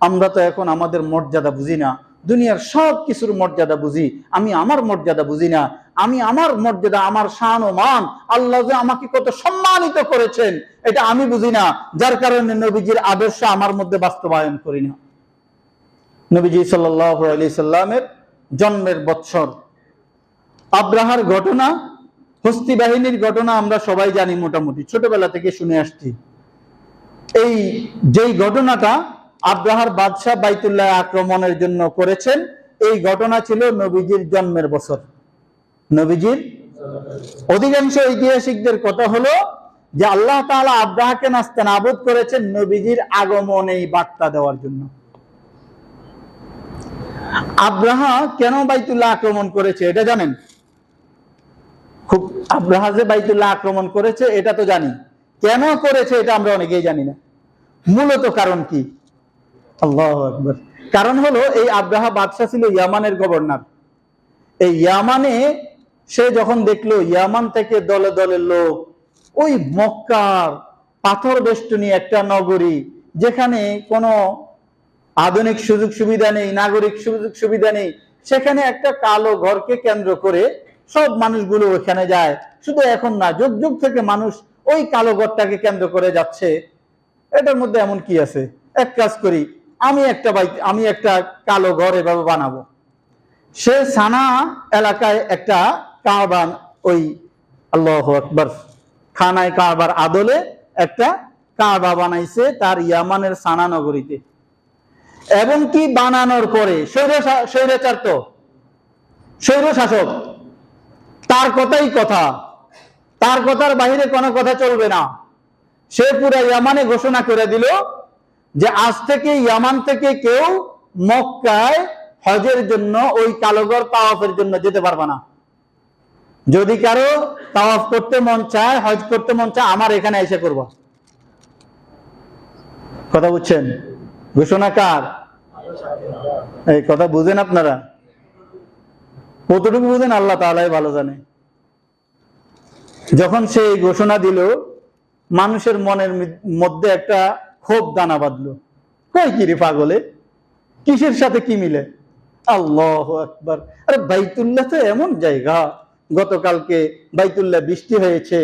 আমরা তো এখন আমাদের মর্যাদা বুঝি না। দুনিয়ার সব কিছুর মর্যাদা বুঝি। আমি আমার মর্যাদা বুঝি না। আমি আমার মর্যাদা, আমার শান ও মান আল্লাহ যে আমাকে কত সম্মানিত করেছেন, এটা আমি বুঝি না। যার কারণে নবীজির আদর্শ আমার মধ্যে বাস্তবায়ন করি না। নবীজি সাল্লাহ সাল্লামের জন্মের বৎসর। আব্রাহার ঘটনা, হস্তি বাহিনীর ঘটনা আমরা সবাই জানি মোটামুটি। ছোটবেলা থেকে শুনে আসছি। এই যেই ঘটনাটা আব্রাহার বাদশাহ বাইতুল্লাহ আক্রমণের জন্য করেছেন। এই ঘটনা ছিল নবীজির জন্মের বছর। নবীজির অধিকাংশ ঐতিহাসিকদের কথা হলো যে আল্লাহ তাআলা আব্রাহাকে নাস্তে নাবুদ করেছেন নবীজির আগমন এই বার্তা দেওয়ার জন্য। আব্রাহা কেন বাইতুল্লাহ আক্রমণ করেছে এটা জানেন? খুব আব্রাহা যে বাইতুল্লাহ আক্রমণ করেছে এটা তো জানি। কেন করেছে এটা আমরা অনেকেই জানি না। মূলত কারণ কি? আল্লাহ আকবর। কারণ হলো এই আব্রাহা বাদশাহ ছিল ইয়ামানের গভর্নর। এই ইয়ামানে সে যখন দেখল ইয়ামান থেকে দলে দলে লোক, ওই মক্কার পাথর বেষ্টনী একটা নগরী, যেখানে কোনো আধুনিক সুযোগ সুবিধা নেই, নাগরিক সুযোগ সুবিধা নেই, সেখানে একটা কালো ঘরকে কেন্দ্র করে সব মানুষগুলো ওখানে যায়। শুধু এখন না, যুগ যুগ থেকে মানুষ ওই কালো ঘরটাকে কেন্দ্র করে যাচ্ছে। এটার মধ্যে এমন কি আছে? এক কাজ করি আমি একটা বাইক আমি একটা কালো ঘর এভাবে বানাবো। সে সানা এলাকায় একটা কারবান, ওই আল্লাহ আকবর, খানায় কারবার আদলে একটা কারবা বানাইছে তার ইয়ামানের সানা নগরীতে। এবং কি বানানোর পরে স্বৈর স্বৈরাচার তো স্বৈর শাসক তার কথাই কথা, তার কথার বাহিরে কোনো কথা চলবে না। সে পুরা ইয়ামানে ঘোষণা করে দিল যে আজ থেকে ইয়ামান থেকে কেউ মক্কায় হজের জন্য ওই কালোগর তাওয়াফের জন্য যেতে পারবে না। যদি কারও তাওয়াফ করতে মন চায়, হজ করতে মন চায়, আমার এখানে এসে করব। কথা বুঝছেন? ঘোষণা কার? এই কথা বুঝেন আপনারা? কতটুকু বুঝেন আল্লাহ তাআলাই ভালো জানে। যখন সে ঘোষণা দিল, মানুষের মনের মধ্যে একটা ক্ষোভ দানা বাঁধলো। কই কি রে পাগলে? কিসের সাথে কি মিলে? আল্লাহ আকবার। আরে বাইতুল্লাহ তো এমন জায়গা। গতকালকে বাইতুল্লাহ বৃষ্টি হয়েছে।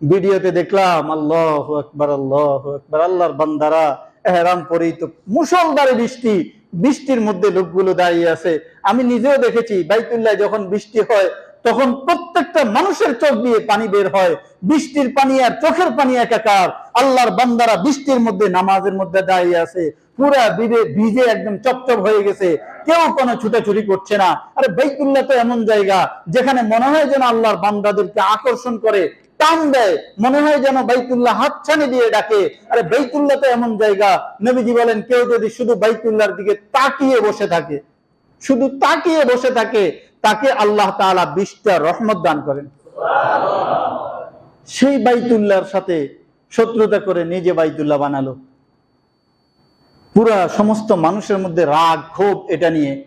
ভিডিওতে দেখলাম, আল্লাহ আকবার আল্লাহ আকবার, আল্লাহর বান্দারা এহরাম পরেই তো মুসলধারে বৃষ্টি। বৃষ্টির মধ্যে লোকগুলো দাঁড়িয়ে আছে। আমি নিজেও দেখেছি বাইতুল্লাহ যখন বৃষ্টি হয় তখন প্রত্যেকটা মানুষের চোখ দিয়ে পানি বের হয়। বৃষ্টির পানি আর চোখের পানি একাকার। আল্লাহর বান্দারা বৃষ্টির মধ্যে, নামাজের মধ্যে দাঁড়িয়ে আছে। পুরা ভিজে ভিজে একদম চপচপ হয়ে গেছে। কেউ কোনো ছুটাছুটি করছে না। আরে বাইতুল্লাহ তো এমন জায়গা, যেখানে মনে হয় যেন আল্লাহর বান্দাদেরকে আকর্ষণ করে, টান দেয়। মনে হয় যেন বাইতুল্লাহ হাতছানি দিয়ে ডাকে। আরে বাইতুল্লাহ তো এমন জায়গা, নবীজি বলেন, কেউ যদি শুধু বাইতুল্লাহর দিকে তাকিয়ে বসে থাকে, শুধু তাকিয়ে বসে থাকে তাকে আল্লাহ তাআলা বিশটা রহমত দান করেন। সেই বাইতুল্লাহর সাথে শত্রুতা করে নিজে বাইতুল্লাহ বানালো। পুরা সমস্ত মানুষের মধ্যে রাগ, ক্ষোভ এটা নিয়ে।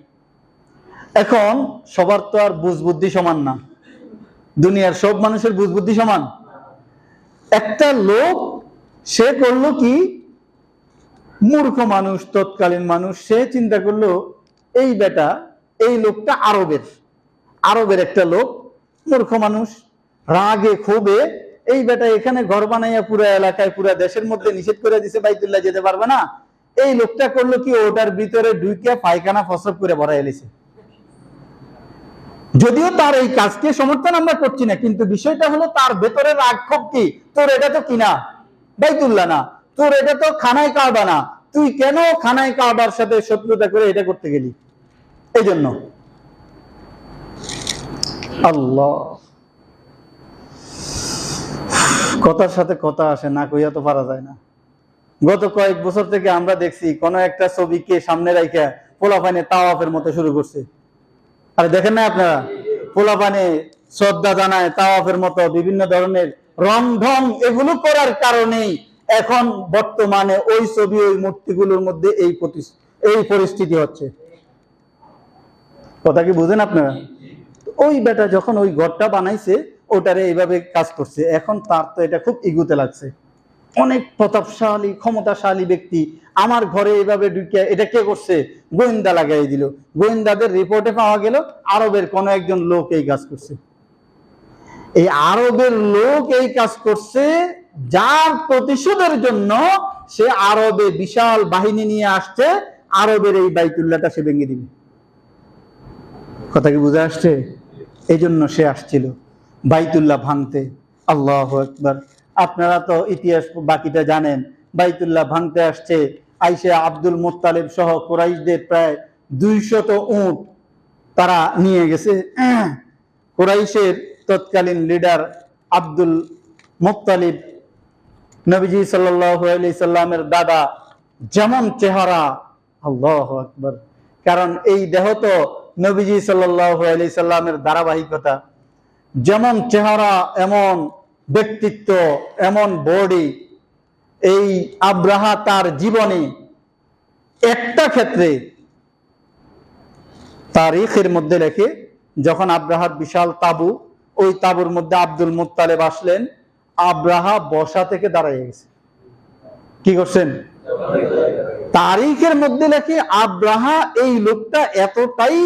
এখন সবার তো আর বুঝ বুদ্ধি সমান না। দুনিয়ার সব মানুষের বুঝ বুদ্ধি সমান। একটা লোক, সে করল কি? মূর্খ মানুষ, তৎকালীন মানুষ, সে চিন্তা করল, এই বেটা, এই লোকটা আরবের। আরবের একটা লোক, মূর্খ মানুষ, রাগে ক্ষোভে, এই বেটা এখানে ঘর বানাইয়া পুরো এলাকায়, পুরো দেশের মধ্যে নিষেধ করে দিছে, বাইতুল্লাহ যেতে পারবে না। এই লোকটা করল কি, ওটার ভিতরে ঢুকে পায়খানা ফসব করে ভরা এলিছে যদিও তার এই কাজকে সমর্থন আমরা করছি না, কিন্তু বিষয়টা হলো তার ভেতরে রাগ ক্ষোভ কি? তোর এটা তো কিনা বাইতুল্লাহ না। তোর এটা তো খানায় কারবা না। তুই কেন খানায় কারবার সাথে শত্রুতা করে এটা করতে গেলি? এই জন্য। আল্লাহ। কথার সাথে কথা আসে, না কইয়া তো পারা যায় না। গত কয়েক বছর থেকে আমরা দেখছি, কোন একটা ছবিকে সামনে রাইখা পোলাপানে তাওয়াফের মতো শুরু করছে। আরে দেখেন না আপনারা পোলাপানে শ্রদ্ধা জানায় তাওয়াফের মতো বিভিন্ন ধরনের রং ঢং এগুলো করার কারণেই এখন বর্তমানে ওই ছবি, ওই মূর্তিগুলোর মধ্যে এই এই পরিস্থিতি হচ্ছে। কথা কি বুঝেন আপনারা? ওই বেটা যখন ওই ঘরটা বানাইছে, ওটারে এইভাবে কাজ করছে। এখন তার তো এটা খুব ইগুতে লাগছে। অনেক প্রতাপশালী, ক্ষমতাশালী ব্যক্তি আমার ঘরে এইভাবে ঢুকে এটা কে করছে? গোয়েন্দা লাগাই দিল। গোয়েন্দাদের রিপোর্টে পাওয়া গেল, আরবের কোন একজন লোক এই কাজ করছে। এই আরবের লোক এই কাজ করছে যার প্রতিশোধের জন্য সে আরবে বিশাল বাহিনী নিয়ে আসছে, আরবের এই বাইতুল্লাহটা সে ভেঙে দিবে। কথা কি বুঝে আসছে? এই জন্য সে আসছিল। বাইতুল্লাহ ভাঙতে। আল্লাহ একবার আপনারা তো ইতিহাস বাকিটা জানেন। বাইতুল্লাহ ভাঙতে আসছে। আইসে আব্দুল মোত্তালেব সহ কোরাইশদের প্রায় দুইশত উঁট তারা নিয়ে গেছে। কোরাইশের তৎকালীন লিডার আব্দুল মোত্তালিব নবীজি আলাইহি সাল্লামের দাদা, যেমন চেহারা। আল্লাহ আকবার। কারণ এই দেহ তো নবীজি সাল্লাল্লাহু আলাইহি সাল্লামের ধারাবাহিকতা, যেমন চেহারা, এমন ব্যক্তিত্ব, এমন বডি, এই আব্রাহা তার জীবনে, একটা ক্ষেত্রে তারিখের মধ্যে লেখে, যখন আব্রাহার বিশাল তাবু, ওই তাবুর মধ্যে আব্দুল মুত্তালেব আসলেন, আব্রাহা বসা থেকে দাঁড়িয়ে গেছে। কি করছেন? তারিখের মধ্যে লেখে, আব্রাহা এই লোকটা এতটাই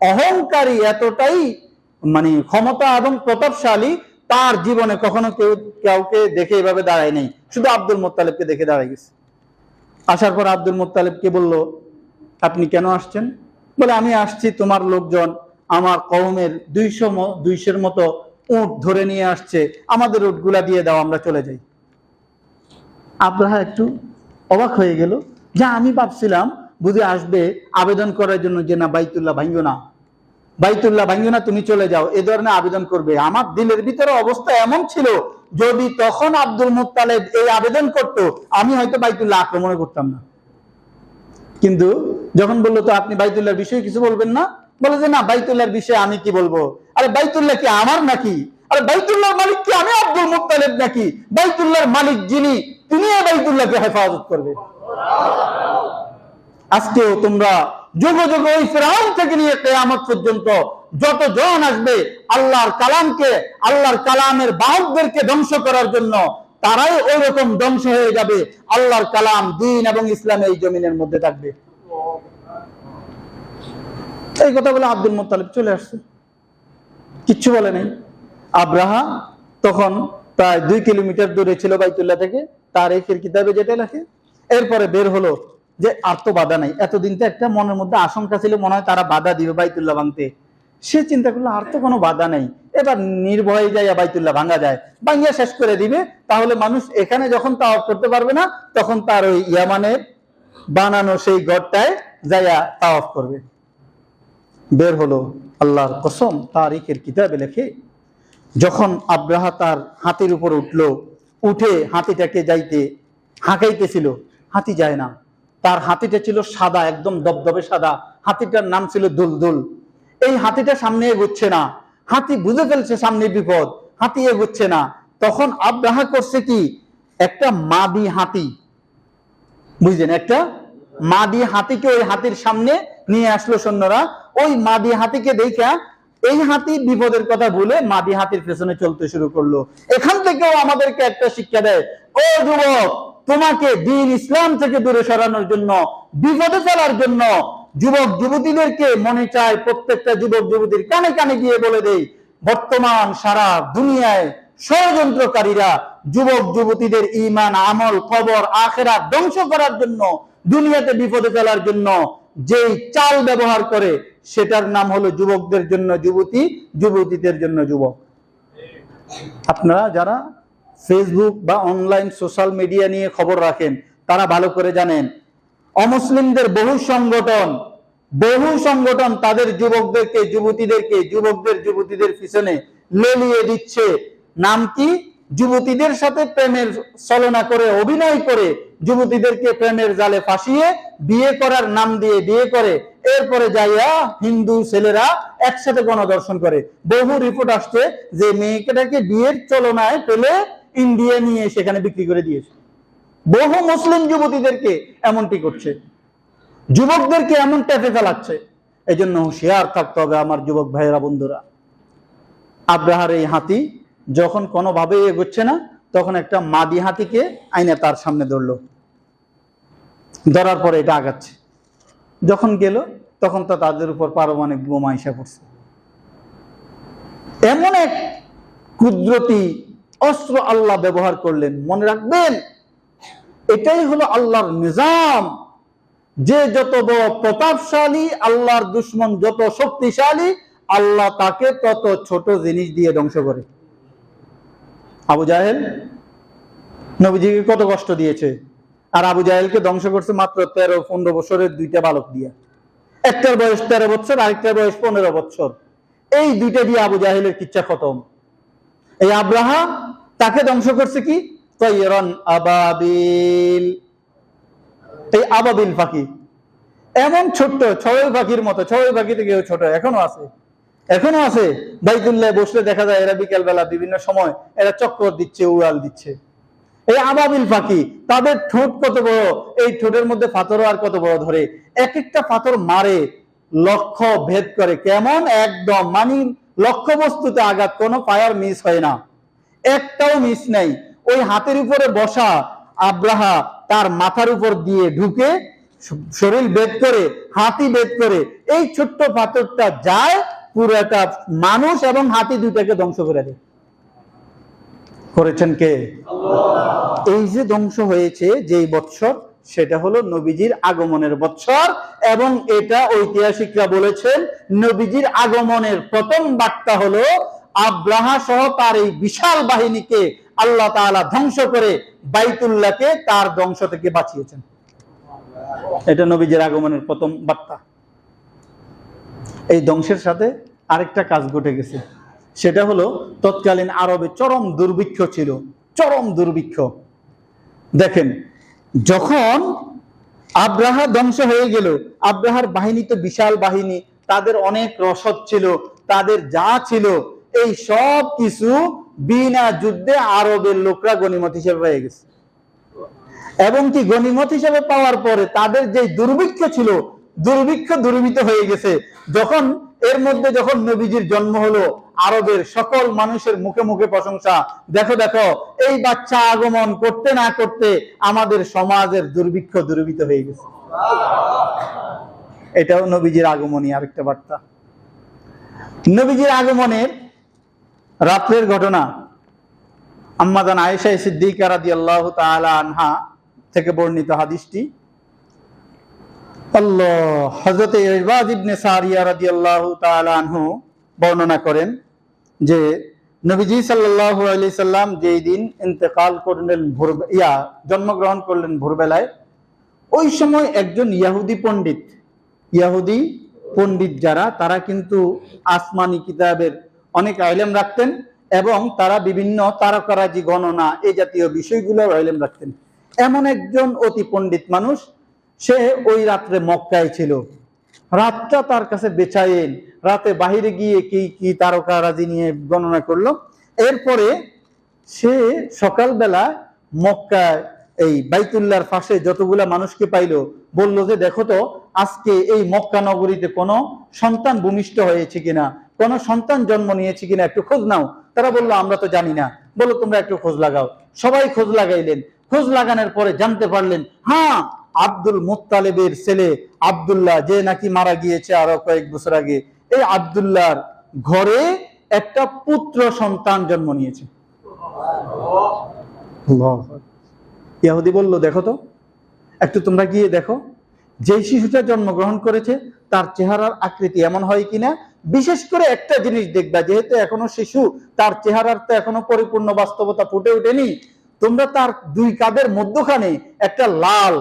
অহংকারী এতটাই মানে ক্ষমতা এবং প্রতাপশালী, তার জীবনে কখনো কেউ, কাউকে দেখে এভাবে দাঁড়ায় নেই। শুধু আব্দুল মোত্তালেবকে দেখে দাঁড়ায় গেছে। আসার পর আব্দুল মোত্তালেবকে বলল, আপনি কেন আসছেন? বলে, আমি আসছি তোমার লোকজন আমার কওমের দুইশো দুইশের মতো উট ধরে নিয়ে আসছে। আমাদের উটগুলা দিয়ে দাও, আমরা চলে যাই। আব্রাহা একটু অবাক হয়ে গেল। যা, আমি ভাবছিলাম বুঝে আসবে আবেদন করার জন্য যে, না, বাইতুল্লাহ ভাঙ্গো না। বাইতুল্লাহ ভাঙ্গো না, তুমি চলে যাও। এ ধরনের আবেদন করবে। আমার দিলের ভিতরে অবস্থা এমন ছিল, যদি তখন আব্দুল মুত্তালেব এই আবেদন করত, আমি হয়তো বাইতুল্লাহ আক্রমণ করতাম না। কিন্তু যখন বলল, তো আপনি বাইতুল্লাহর বিষয়ে কিছু বলবেন না? বলে যে, না, বাইতুল্লাহর বিষয়ে আমি কি বলব? আরে, বাইতুল্লাহ কি আমার নাকি? আরে, বাইতুল্লাহর মালিক কি? আমি আব্দুল মুত্তালেব নাকি? বাইতুল্লাহর মালিক যিনি তিনি বাইতুল্লাহকে হেফাজত করবে। আজকেও তোমরা যুগ যুগ ওই ফেরাউন থেকে নিয়ে কেয়ামত পর্যন্ত যত জন আসবে আল্লাহর কালামকে, আল্লাহর কালামের বাহকদেরকে ধ্বংস করার জন্য, তারাই ওই রকম ধ্বংস হয়ে যাবে। আল্লাহর কালাম দিন এবং ইসলাম এই জমিনের মধ্যে থাকবে। এই কথা বলে আব্দুল মোত্তালিব চলে আসছে। কিচ্ছু বলে নাই। আব্রাহা তখন প্রায় দুই কিলোমিটার দূরে ছিল বাইতুল্লাহ থেকে, তার এই কিতাবে যেটা লেখে, এরপরে বের হলো যে আর তো বাধা নাই। এতদিন তো একটা মনের মধ্যে আশঙ্কা ছিল, মনে হয় তারা বাধা দিবে বাইতুল্লাহ ভাঙতে। সে চিন্তা করল, আর তো কোনো বাধা নেই। এবার নির্ভয়ে যাইয়া বাইতুল্লাহ ভাঙা যায়। ভাঙিয়া শেষ করে দিবে। তাহলে মানুষ এখানে যখন তাওয়াফ করতে পারবে না, তখন তার ওই ইয়ামানের বানানো সেই গড়টায় যাইয়া তাওয়াফ করবে। বের হলো আল্লাহর কসম তারিখের কিতাবে লেখে, যখন আব্রাহা তার হাতির উপর উঠল, উঠে হাতিটাকে যাইতে হাঁকাইতেছিল, হাতি যায় না। তার হাতিটা ছিল সাদা, একদম দবদবে সাদা। হাতিটার নাম ছিল দুলদুল। এই হাতিটা সামনে এগোচ্ছে না। হাতি বুঝে ফেলছে সামনে বিপদ। হাতি এগোচ্ছে না। তখন আব্রাহা করছে কি? একটা মাদি হাতি। বুঝলেন? একটা মাদি হাতিকে ওই হাতির সামনে নিয়ে আসলো সৈন্যরা। ওই মাদি হাতিকে দেখা এই হাতি বিপদের কথা ভুলে মাদি হাতির পেছনে চলতে শুরু করল। এখান থেকেও আমাদেরকে একটা শিক্ষা দেয়। ও যুবক তোমাকে দিন ইসলাম থেকে দূরে সরানোর জন্য, বিপদে ফেলার জন্য যুবক, যুবতীদেরকে মনে চায় প্রত্যেকটা যুবক, যুবতীর কানে কানে গিয়ে বলে দেই, বর্তমান সারা দুনিয়ায় ষড়যন্ত্রকারীরা যুবক, যুবতীদের ইমান আমল খবর আখেরা ধ্বংস করার জন্য, দুনিয়াতে বিপদে ফেলার জন্য যেই চাল ব্যবহার করে, সেটার নাম হলো যুবকদের জন্য যুবতী, যুবতীদের জন্য যুবক। আপনারা যারা ফেসবুক বা অনলাইন সোশ্যাল মিডিয়া নিয়ে খবর রাখেন। তারা ভালো করে জানেন। অমুসলিমদের বহু সংগঠন বহু সংগঠন তাদের যুবকদেরকে, যুবতীদেরকে, যুবকদের, যুবতীদের পিছনে লেলিয়ে দিচ্ছে। নাম কি? যুবতীদের সাথে প্রেমের চলনা করে, অভিনয় করে, যুবতীদেরকে প্রেমের জালে ফাঁসিয়ে বিয়ে করার নাম দিয়ে বিয়ে করে। এরপরে যাইয়া হিন্দু ছেলেরা একসাথে গণদর্শন করে। বহু রিপোর্ট আসছে যে মেয়েটাকে বিয়ের চলনায় পেলে ইন্ডিয়া নিয়ে সেখানে বিক্রি করে দিয়েছে। বহু মুসলিম যুবতীদেরকে এমনটি করছে। যুবকদেরকে এমন টেপে ফেলাচ্ছে। এই জন্য হুঁশিয়ার থাকতে হবে আমার যুবক ভাইয়েরা, বন্ধুরা। আব্রাহার এই হাতি যখন কোনোভাবে এগোচ্ছে না, তখন একটা মাদি হাতিকে আইনে তার সামনে ধরলো। ধরার পরে এটা আগাচ্ছে। যখন গেল, তখন তো তাদের উপর পারমাণবিক বোমা এসে পড়ছে। এমন এক কুদরতি অস্ত্র আল্লাহ ব্যবহার করলেন, মনে রাখবেন, এটাই হলো আল্লাহর নিজাম। যে যত বড় প্রতাপশালী, আল্লাহর দুশ্মন যত শক্তিশালী, আল্লাহ তাকে তত ছোট জিনিস দিয়ে ধ্বংস করে। আবু জাহেল, নবীজিকে কত কষ্ট দিয়েছে? আর আবু জাহেলকে ধ্বংস করছে মাত্র তেরো, পনেরো বছরের দুইটা বালক দিয়া। একটার বয়স তেরো বছর, আরেকটার বয়স পনেরো বছর। এই দুইটা দিয়ে আবু জাহেলের কিচ্ছা খতম। এই আব্রাহা তাকে ধ্বংস করছে কি? আবাবিল। এই আবাবিল পাখি। এমন ছোট্ট ছয় পাখির মতো ছয় পাখি থেকেও ছোট, এখনও আছে। এখনও আছে। বাইতুল্লাহ বসলে দেখা যায় এরা বিকেল বেলা বিভিন্ন সময় এরা চক্কর দিচ্ছে, উড়াল দিচ্ছে। এই আবাবিল পাখি, তাদের ঠোঁট কত বড়? এই ঠোঁটের মধ্যে পাথরও আর কত বড় ধরে? এক একটা পাথর মারে, লক্ষ্য ভেদ করে, কেমন? একদম মানে লক্ষ্য বস্তুতে আঘাত, কোনো ফায়ার মিস হয় না। একটাও মিস নাই। ওই হাতের উপরে বসা আব্রাহা তার মাথার উপর দিয়ে ঢুকে শরীর বেদ করে, হাতি বেদ করে, এই ছোট্ট পাথরটা যায়, পুরো একটা মানুষ এবং হাতি দুইটাকে ধ্বংস করে দেয়। করেছেন কে? এই যে ধ্বংস হয়েছে যেই বৎসর সেটা হলো নবীজির আগমনের বৎসর এবং এটা ঐতিহাসিকরা বলেছেন, নবীজির আগমনের প্রথম বার্তা হলো আব্রাহা সহ তার এই বিশাল বাহিনীকে আল্লাহ তাআলা ধ্বংস করে বাইতুল্লাহকে তার ধ্বংস থেকে বাঁচিয়েছেন। এটা নবীজির আগমনের প্রথম বার্তা। এই ধ্বংসের সাথে আরেকটা কাজ ঘটে গেছে। সেটা হলো তৎকালীন আরবে চরম দুর্ভিক্ষ ছিল, চরম দুর্ভিক্ষ। দেখেন যখন আব্রাহা ধ্বংস হয়ে গেল, আব্রাহার বাহিনী তো বিশাল বাহিনী, তাদের অনেক রসদ ছিল, তাদের যা ছিল, এই সব কিছু বিনা যুদ্ধে আরবের লোকরা গণিমত হিসেবে পেয়ে গেছে। এবং কি গণিমত হিসেবে পাওয়ার পরে তাদের যে দুর্ভিক্ষ ছিল, দুর্ভিক্ষ দুর্বিত হয়ে গেছে, যখন এর মধ্যে যখন নবীজির জন্ম হলো, আরবের সকল মানুষের মুখে মুখে প্রশংসা, দেখো দেখো, এই বাচ্চা আগমন করতে না করতে আমাদের সমাজের দুর্ভিক্ষ দুর্বিত হয়ে গেছে। এটাও নবীজির আগমনী আরেকটা বার্তা। নবীজির আগমনের রাত্রের ঘটনা আম্মাদান আয়েশা সিদ্দিকা রাদিয়াল্লাহু তাআলা আনহা থেকে বর্ণিত হাদিসটি আল্লাহ হযরত ইরবাদ ইবনে সারিয়া তাআলা আনহু বর্ণনা করেন যে, নবীজি সাল্লাল্লাহু আলাইহি সাল্লাম যেই দিন ইন্তেকাল করলেন ভোর, ইয়া, জন্মগ্রহণ করলেন ভোরবেলায়, ওই সময় একজন ইয়াহুদি পণ্ডিত ইয়াহুদি পণ্ডিত যারা, তারা কিন্তু আসমানি কিতাবের অনেক আইলেম রাখতেন এবং তারা বিভিন্ন তারকারাজি, গণনা এই জাতীয় বিষয়গুলো আইলেম রাখতেন। এমন একজন অতি পণ্ডিত মানুষ সে ওই রাত্রে মক্কায় ছিল। রাতটা তার কাছে বেচাইন রাতে বাহিরে গিয়ে কি কি তারকারাজি নিয়ে গণনা করল। এরপরে সে সকালবেলা মক্কায় এই বাইতুল্লার পাশে যতগুলা মানুষকে পাইলো, বলল যে, দেখো তো, আজকে এই মক্কা নগরীতে কোনো সন্তান ভূমিষ্ঠ হয়েছে কিনা? কোনো সন্তান জন্ম নিয়েছে কিনা? একটু খোঁজ নাও। তারা বলল, আমরা তো জানি না। বলো তোমরা একটু খোঁজ লাগাও। সবাই খোঁজ লাগাইলেন। খোঁজ লাগানোর পরে জানতে পারলেন হ্যাঁ আব্দুল মুত্তালেবের ছেলে আব্দুল্লাহ, যে নাকি মারা গিয়েছে আরও কয়েক বছর আগে, এই আব্দুল্লাহর ঘরে একটা পুত্র সন্তান জন্ম নিয়েছে। ইয়াহুদি। বলল, দেখো তো, একটু তোমরা গিয়ে দেখো, যেই শিশুটা জন্মগ্রহণ করেছে, তার চেহারার আকৃতি এমন হয় কিনা? বিশেষ করে একটা জিনিস দেখবা, যেহেতু এখনও শিশু, তার চেহারার তো এখনও পরিপূর্ণ বাস্তবতা ফুটে ওঠেনি। তোমরা তার দুই কাদের মধ্যখানে একটা লাল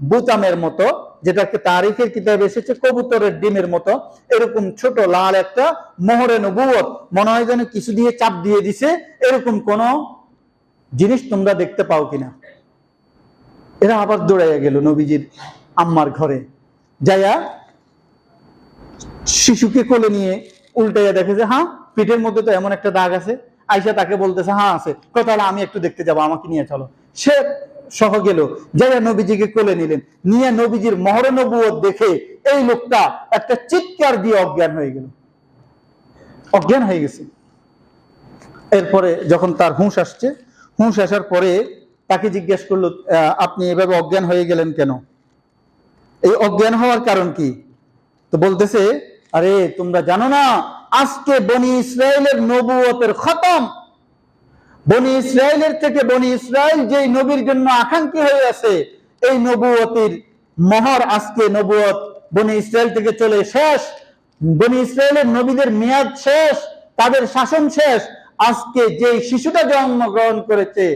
বুতামের মতো, যেটাকে তারিখের কিতাবে এসেছে, কবুতরের ডিমের মতো, এরকম ছোট লাল একটা মোহরে নবুয়ত, মনে হয় যেন কিছু দিয়ে চাপ দিয়ে দিছে, এরকম কোন জিনিস তোমরা দেখতে পাও কিনা। এরা আবার দৌড়াইয়া গেল নবীজির আম্মার ঘরে। যাইয়া শিশুকে কোলে নিয়ে উল্টাইয়া দেখে যে হ্যাঁ পিঠের মধ্যে তো এমন একটা দাগ আছে। আইসা তাকে বলতেছে হ্যাঁ আছে। তাহলে আমি একটু দেখতে যাব, আমাকে নিয়ে চলো। সে সহ গেল। যাইয়া নবীজিকে কোলে নিলেন। নিয়ে নবীজির মহরে নবুয়ত দেখে এই লোকটা একটা চিৎকার দিয়ে অজ্ঞান হয়ে গেল। অজ্ঞান হয়ে গেছে। এরপরে যখন তার হুঁশ আসছে, হুঁশ আসার পরে তাকে জিজ্ঞেস করল আপনি এভাবে অজ্ঞান হয়ে গেলেন কেন? এই অজ্ঞান হওয়ার কারণ কি? তো বলতেছে, আরে, তোমরা জানো না, আজকে বনি ইসরায়েলের নবুয়তের খতম বনি ইসরায়েলের থেকে বনি ইসরায়েল যেই নবীর জন্য আকাঙ্ক্ষী হয়ে আছে, এই নবুয়তির মহর আজকে নবুয়ত বনি ইসরায়েল থেকে চলে শেষ। বনি ইসরায়েলের নবীদের মেয়াদ শেষ, তাদের শাসন শেষ। আজকে যে শিশুটা জন্মগ্রহণ করেছে